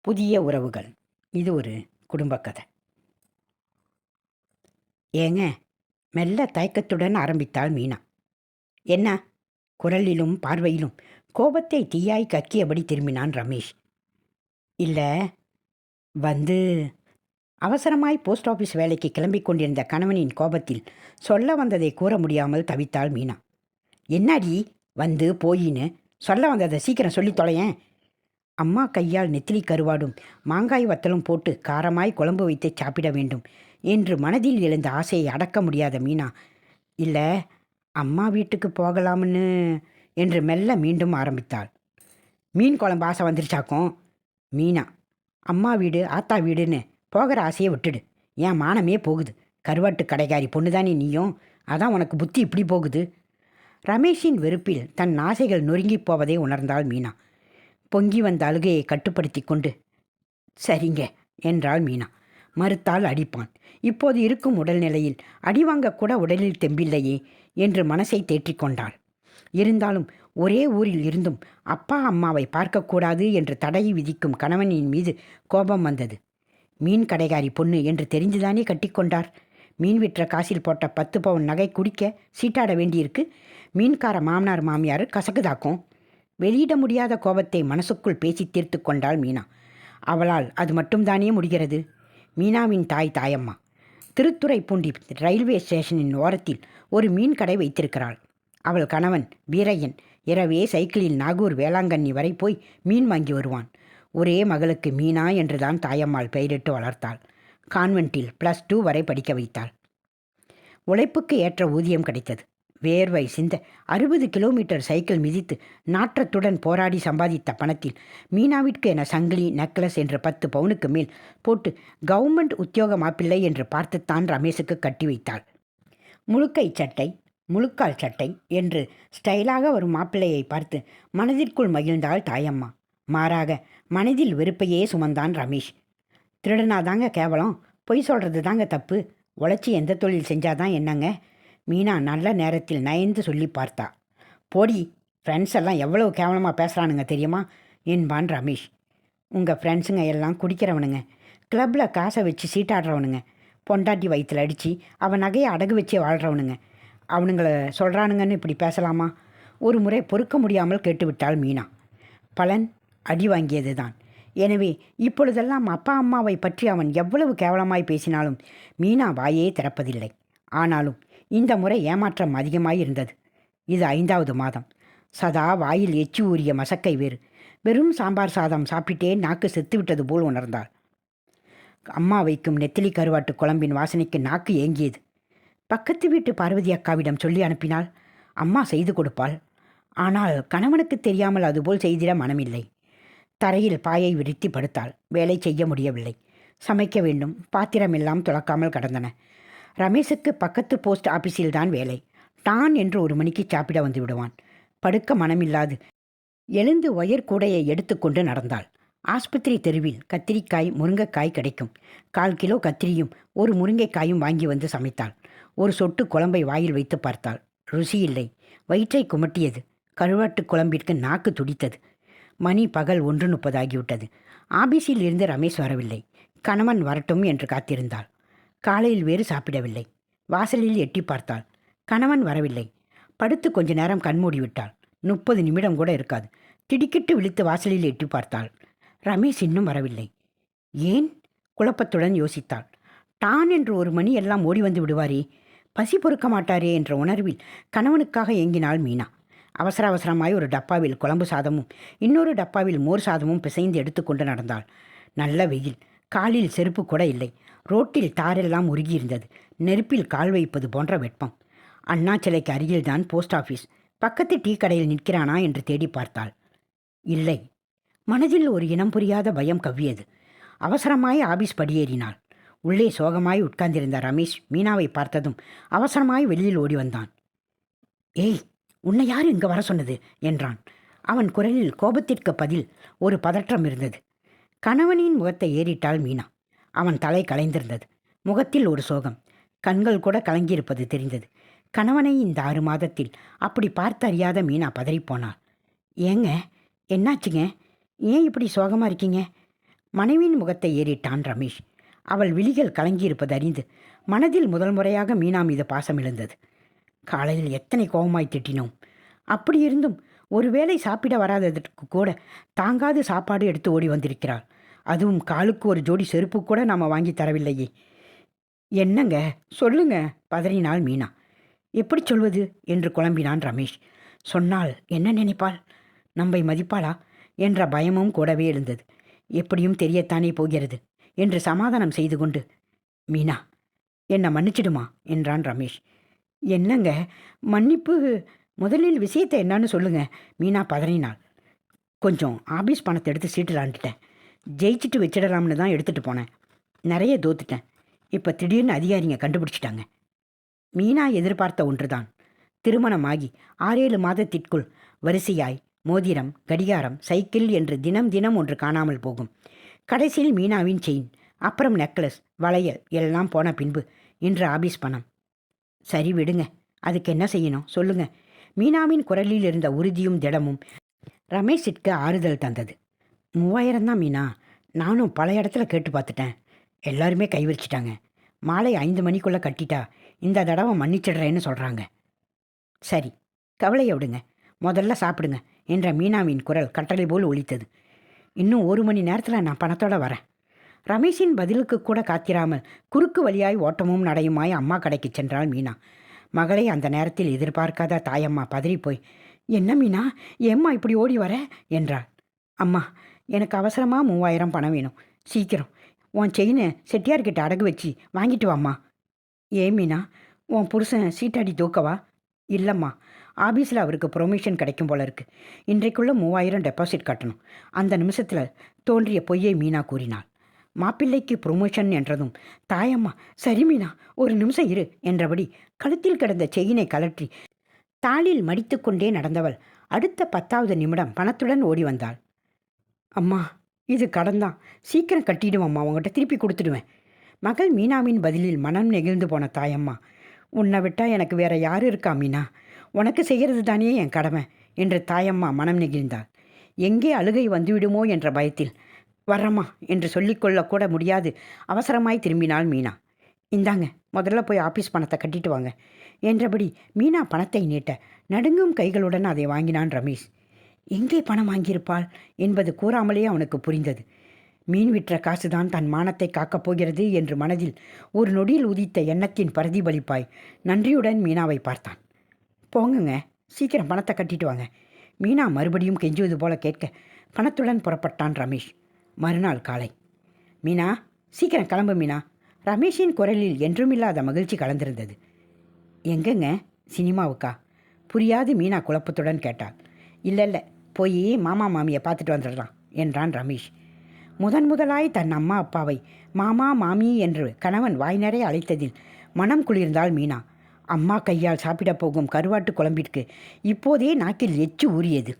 புதிய உறவுகள். இது ஒரு குடும்ப கதை. ஏங்க மெல்ல தயக்கத்துடன் ஆரம்பித்தாள் மீனா. என்ன? குரலிலும் பார்வையிலும் கோபத்தை தீயாய் கக்கியபடி திரும்பினான் ரமேஷ். இல்லை வந்து அவசரமாய் போஸ்ட் ஆஃபீஸ் வேலைக்கு கிளம்பிக் கொண்டிருந்த கணவனின் கோபத்தில் சொல்ல வந்ததை கூற முடியாமல் தவித்தாள் மீனா. என்னடி வந்து போயின்னு சொல்ல வந்ததை சீக்கிரம் சொல்லித் தொலையேன். அம்மா கையால் நெத்திலி கருவாடும். மாங்காய் வத்தலும் போட்டு காரமாய் குழம்பு வைத்து சாப்பிட வேண்டும் என்று மனதில் எழுந்த ஆசையை அடக்க முடியாத மீனா. இல்லை அம்மா வீட்டுக்கு போகலாம்னு என்று மெல்ல மீண்டும் ஆரம்பித்தாள். மீன் குழம்பு ஆசை வந்துருச்சாக்கும்? மீனா அம்மா வீடு ஆத்தா வீடுன்னு போகிற ஆசையை விட்டுடு. என் மானமே போகுது. கருவாட்டு கடைக்காரி பொண்ணு தானே நீயும்? அதான் உனக்கு புத்தி இப்படி போகுது. ரமேஷின் வெறுப்பில் தன் ஆசைகள் நொறுங்கிப் போவதை உணர்ந்தாள் மீனா. பொங்கி வந்த அழுகையை கட்டுப்படுத்தி கொண்டு சரிங்க என்றாள் மீனா. மறுத்தால் அடிப்பான். இப்போது இருக்கும் உடல்நிலையில் அடிவாங்கக்கூட உடலில் தெம்பில்லையே என்று மனசை தேற்றிக்கொண்டாள் இருந்தாலும் ஒரே ஊரில் இருந்தும் அப்பா அம்மாவை பார்க்கக்கூடாது என்று தடையை விதிக்கும் கணவனின் மீது கோபம் வந்தது. மீன் கடைகாரி பொண்ணு என்று தெரிந்துதானே கட்டிக்கொண்டார் மீன் விற்ற காசில் போட்ட பத்து பவுன் நகை குடிக்க சீட்டாட வேண்டியிருக்கு. மீன்கார மாமனார் மாமியார் கசக்குதாக்கும். வெளியிட முடியாத கோபத்தை மனசுக்குள் பேசி தீர்த்து கொண்டாள் மீனா. அவளால் அது மட்டும்தானே முடிகிறது? மீனாவின் தாய் தாயம்மா. திருத்துறைப்பூண்டி ரயில்வே ஸ்டேஷனின் ஓரத்தில் ஒரு மீன் கடை வைத்திருக்கிறாள். அவள் கணவன் வீரையன் இரவே சைக்கிளில் நாகூர் வேளாங்கண்ணி வரை போய் மீன் வாங்கி வருவான். ஒரே மகளுக்கு மீனா என்றுதான் தாயம்மாள் பெயரிட்டு வளர்த்தாள். கான்வென்ட்டில் ப்ளஸ் டூ வரை படிக்க வைத்தாள். உழைப்புக்கு ஏற்ற ஊதியம் கிடைத்தது. வேர்வை சிந்த அறுபது கிலோமீட்டர் சைக்கிள் மிதித்து நாற்றத்துடன் போராடி சம்பாதித்த பணத்தில் மீனாவிற்கு என சங்கிலி நெக்லஸ் என்று பத்து பவுனுக்கு மேல் போட்டு கவர்மெண்ட் உத்தியோக மாப்பிள்ளை என்று பார்த்துத்தான் ரமேஷுக்கு கட்டி வைத்தாள். முழுக்கை சட்டை முழுக்கால் சட்டை என்று ஸ்டைலாக வரும் மாப்பிள்ளையை பார்த்து மனதிற்குள் மகிழ்ந்தாள் தாயம்மா. மாறாக மனதில் வெறுப்பையே சுமந்தான் ரமேஷ். திருடனாதாங்க கேவலம் பொய் சொல்கிறது தாங்க தப்பு. உழைச்சி எந்த தொழில் செஞ்சாதான் என்னங்க? மீனா நல்ல நேரத்தில் நயந்து சொல்லி பார்த்தா. போடி ஃப்ரெண்ட்ஸ் எல்லாம் எவ்வளவு கேவலமாக பேசுகிறானுங்க தெரியுமா? என்பான் ரமேஷ். உங்கள் ஃப்ரெண்ட்ஸுங்க எல்லாம் குடிக்கிறவனுங்க. கிளப்பில் காசை வச்சு சீட்டாடுறவனுங்க பொண்டாட்டி வயிற்றில் அடித்து அவன் நகையை அடகு வச்சே வாழ்கிறவனுங்க அவனுங்களை சொல்கிறானுங்கன்னு இப்படி பேசலாமா? ஒரு முறை பொறுக்க முடியாமல் கேட்டுவிட்டாள் மீனா. பலன் அடி வாங்கியது தான் எனவே இப்பொழுதெல்லாம் அப்பா அம்மாவை பற்றி அவன் எவ்வளவு கேவலமாய் பேசினாலும் மீனா வாயே திறப்பதில்லை. ஆனாலும் இந்த முறை ஏமாற்றம் அதிகமாயிருந்தது. இது ஐந்தாவது மாதம். சதா வாயில் எச்சி ஊறிய மசக்கை வேறு. வெறும் சாம்பார் சாதம் சாப்பிட்டே நாக்கு செத்துவிட்டது போல் உணர்ந்தாள். அம்மா வைக்கும் நெத்திலி கருவாட்டு குழம்பின் வாசனைக்கு நாக்கு ஏங்கியது. பக்கத்து வீட்டு பார்வதி அக்காவிடம் சொல்லி அனுப்பினால் அம்மா செய்து கொடுப்பாள். ஆனால் கணவனுக்கு தெரியாமல் அதுபோல் செய்திட மனமில்லை. தரையில் பாயை விரித்தி படுத்தாள். வேலை செய்ய முடியவில்லை. சமைக்க வேண்டும். பாத்திரமெல்லாம் துளக்காமல் கடந்தன. ரமேஷுக்கு பக்கத்து போஸ்ட் ஆபீஸில் தான் வேலை. டான் என்று ஒரு மணிக்கு சாப்பிட வந்து விடுவான். படுக்க மனமில்லாது எழுந்து ஒயர் கூடையை எடுத்துக்கொண்டு நடந்தாள். ஆஸ்பத்திரி தெருவில் கத்திரிக்காய் முருங்கைக்காய் கிடைக்கும். கால் கிலோ கத்திரியும் ஒரு முருங்கைக்காயும் வாங்கி வந்து சமைத்தாள். ஒரு சொட்டு குழம்பை வாயில் வைத்து பார்த்தாள். ருசி இல்லை. வயிற்றை குமட்டியது. கருவாட்டு குழம்பிற்கு நாக்கு துடித்தது. மணி பகல் ஒன்று முப்பதாகிவிட்டது. ஆபீஸில் இருந்து ரமேஷ் வரவில்லை. கணவன் வரட்டும் என்று காத்திருந்தாள். காலையில் வேறு சாப்பிடவில்லை. வாசலில் எட்டி பார்த்தாள். கணவன் வரவில்லை. படுத்து கொஞ்ச நேரம் கண்மூடி விட்டாள் முப்பது நிமிடம் கூட இருக்காது. திடுக்கிட்டு விழித்து வாசலில் எட்டி பார்த்தாள். ரமேஷ் இன்னும் வரவில்லை. ஏன்? குழப்பத்துடன் யோசித்தாள். டான் என்று ஒரு மணி எல்லாம் ஓடி வந்து விடுவாரே. பசி பொறுக்க மாட்டாரே என்ற உணர்வில் கணவனுக்காக ஏங்கினாள் மீனா. அவசர அவசரமாய் ஒரு டப்பாவில் குழம்பு சாதமும் இன்னொரு டப்பாவில் மோர் சாதமும் பிசைந்து எடுத்துக்கொண்டு நடந்தாள். நல்ல வெயில். காலில் செருப்பு கூட இல்லை. ரோட்டில் தாரெல்லாம் உருகியிருந்தது. நெருப்பில் கால் வைப்பது போன்ற வெப்பம் அண்ணா சிலைக்கு அருகில்தான் போஸ்ட் ஆஃபீஸ் பக்கத்து டீ கடையில் நிற்கிறானா என்று தேடி பார்த்தாள். இல்லை. மனதில் ஒரு இனம் புரியாத பயம் கவ்வியது. அவசரமாய் ஆபீஸ் படியேறினாள். உள்ளே சோகமாய் உட்கார்ந்திருந்த ரமேஷ் மீனாவை பார்த்ததும் அவசரமாய் வெளியில் ஓடி வந்தான். ஏய் உன்னை யார் இங்கே வர சொன்னது? என்றான். அவன் குரலில் கோபத்திற்கு பதில் ஒரு பதற்றம் இருந்தது. கணவனின் முகத்தை ஏறிட்டாள் மீனா. அவன் தலை கலைந்திருந்தது. முகத்தில் ஒரு சோகம். கண்கள் கூட கலங்கியிருப்பது தெரிந்தது. கணவனை இந்த ஆறு மாதத்தில் அப்படி பார்த்தறியாத மீனா பதறிப்போனாள். ஏங்க என்னாச்சுங்க? ஏன் இப்படி சோகமாக இருக்கீங்க? மனைவியின் முகத்தை ஏறிட்டான் ரமேஷ். அவள் விழிகள் கலங்கியிருப்பது அறிந்து மனதில் முதல் முறையாக மீனா மீது பாசம் எழுந்தது. காலையில் எத்தனை கோபமாய் திட்டினோம். அப்படி இருந்தும் ஒருவேளை சாப்பிட வராததற்கு கூட தாங்காது சாப்பாடு எடுத்து ஓடி வந்திருக்கிறாள். அதுவும் காலுக்கு ஒரு ஜோடி செருப்பு கூட நாம் வாங்கி தரவில்லையே. என்னங்க? சொல்லுங்க பதறினாள் மீனா. எப்படி சொல்வது? என்று குழம்பினான் ரமேஷ். சொன்னால் என்ன நினைப்பாள்? நம்மை மதிப்பாளா? என்ற பயமும் கூடவே எழுந்தது எப்படியும் தெரியத்தானே போகிறது? என்று சமாதானம் செய்து கொண்டு மீனா என்னை மன்னிச்சிடுமா? என்றான் ரமேஷ். என்னங்க? மன்னிப்பு முதலில் விஷயத்தை என்னன்னு சொல்லுங்க. மீனா பதறினாள். கொஞ்சம் ஆபீஸ் பணத்தை எடுத்து சீட்டலான்ட்டுட்டேன். ஜெயிச்சுட்டு வச்சிடலாம்னு தான் எடுத்துகிட்டு போனேன். நிறைய தோத்துட்டேன். இப்போ திடீர்னு அதிகாரிங்க கண்டுபிடிச்சிட்டாங்க. மீனா எதிர்பார்த்த ஒன்றுதான். திருமணமாகி ஆறேழு மாதத்திற்குள் வரிசையாய் மோதிரம் கடிகாரம் சைக்கிள் என்று தினம் தினம் ஒன்று காணாமல் போகும். கடைசியில் மீனாவின் செயின் அப்புறம் நெக்லஸ் வளையல் எல்லாம் போன பின்பு இன்று ஆபீஸ் பணம். சரி விடுங்க. அதுக்கு என்ன செய்யணும்? சொல்லுங்கள் மீனாவின் குரலில் இருந்த உறுதியும் திடமும் ரமேஷிற்கு ஆறுதல் தந்தது. மூவாயிரம் தான் மீனா. நானும் பல இடத்துல கேட்டு பார்த்துட்டேன். எல்லாருமே கைவிரிச்சிட்டாங்க. மாலை ஐந்து மணிக்குள்ளே கட்டிட்டா இந்த தடவை மன்னிச்சிடுறேன்னு சொல்கிறாங்க சரி கவலையை விடுங்க. முதல்ல சாப்பிடுங்க என்ற மீனாவின் குரல் கட்டளை போல் ஒழித்தது இன்னும் ஒரு மணி நேரத்தில் நான் பணத்தோட வரேன். ரமேஷின் பதிலுக்கு கூட காத்திராமல் குறுக்கு வழியாய் ஓட்டமும் நடையுமாய் அம்மா கடைக்கு சென்றாள் மீனா. மகளை அந்த நேரத்தில் எதிர்பார்க்காத தாயம்மா பதறிப்போய் என்ன மீனா ஏம்மா இப்படி ஓடி வர? என்றாள். அம்மா எனக்கு அவசரமாக மூவாயிரம் பணம் வேணும். சீக்கிரம். உன் செயினை செட்டியார்கிட்ட அடகு வச்சு வாங்கிட்டு வாம்மா. ஏன் மீனா உன் புருஷன் சீட்டாடி தூக்கவா? இல்லைம்மா ஆபீஸில் அவருக்கு ப்ரொமோஷன் கிடைக்கும் போல இருக்கு. இன்றைக்குள்ளே மூவாயிரம் டெபாசிட் கட்டணும். அந்த நிமிஷத்தில் தோன்றிய பொய்யை மீனா கூறினாள். மாப்பிள்ளைக்கு ப்ரொமோஷன் என்றதும் தாயம்மா சரி மீனா ஒரு நிமிஷம் இரு என்றபடி கழுத்தில் கிடந்த செயினை கலற்றி தாளில் மடித்துக்கொண்டே நடந்தவள் அடுத்த பத்தாவது நிமிடம் பணத்துடன் ஓடி வந்தாள். அம்மா இது கடன்தான். சீக்கிரம் கட்டிடுவம்மா உங்கள்கிட்ட திருப்பி கொடுத்துடுவேன். மகள் மீனாவின் பதிலில் மனம் நெகிழ்ந்து போன தாயம்மா உன்னை விட்டால் எனக்கு வேற யார் இருக்கா மீனா? உனக்கு செய்கிறது தானே என் கடமை என்று தாயம்மா மனம் நெகிழ்ந்தாள். எங்கே அழுகை வந்துவிடுமோ? என்ற பயத்தில் வரம்மா என்று சொல்லிக்கொள்ளக்கூட முடியாது. அவசரமாய் திரும்பினாள் மீனா. இந்தாங்க முதல்ல போய் ஆபீஸ் பணத்தை கட்டிட்டு வாங்க என்றபடி மீனா பணத்தை நீட்ட நடுங்கும் கைகளுடன் அதை வாங்கினான் ரமேஷ். எங்கே பணம் வாங்கியிருப்பாள் என்பது கூறாமலே அவனுக்கு புரிந்தது. மீன் விற்ற காசுதான் தன் மானத்தை காக்கப் போகிறது என்று மனதில் ஒரு நொடியில் உதித்த எண்ணத்தின் பிரதிபலிப்பாய் நன்றியுடன் மீனாவை பார்த்தான். போங்குங்க சீக்கிரம் பணத்தை கட்டிட்டு வாங்க. மீனா மறுபடியும் கெஞ்சுவது போல கேட்க பணத்துடன் புறப்பட்டான் ரமேஷ். மறுநாள் காலை. மீனா சீக்கிரம் கிளம்பு மீனா. ரமேஷின் குரலில் என்றுமில்லாத மகிழ்ச்சி கலந்திருந்தது. எங்கங்க சினிமாவுக்கா? புரியாது மீனா குழப்பத்துடன் கேட்டாள். இல்லை இல்லை போய் மாமா மாமியை பார்த்துட்டு வந்துடலாம் என்றான் ரமேஷ். முதன் முதலாய் தன் அம்மா அப்பாவை மாமா மாமி என்று கணவன் வாய் நிறைய அழைத்ததில் மனம் குளிர்ந்தாள் மீனா. அம்மா கையால் சாப்பிடப் போகும் கருவாட்டு குழம்பிற்கு இப்போதே நாக்கில் எச்சு ஊறியது.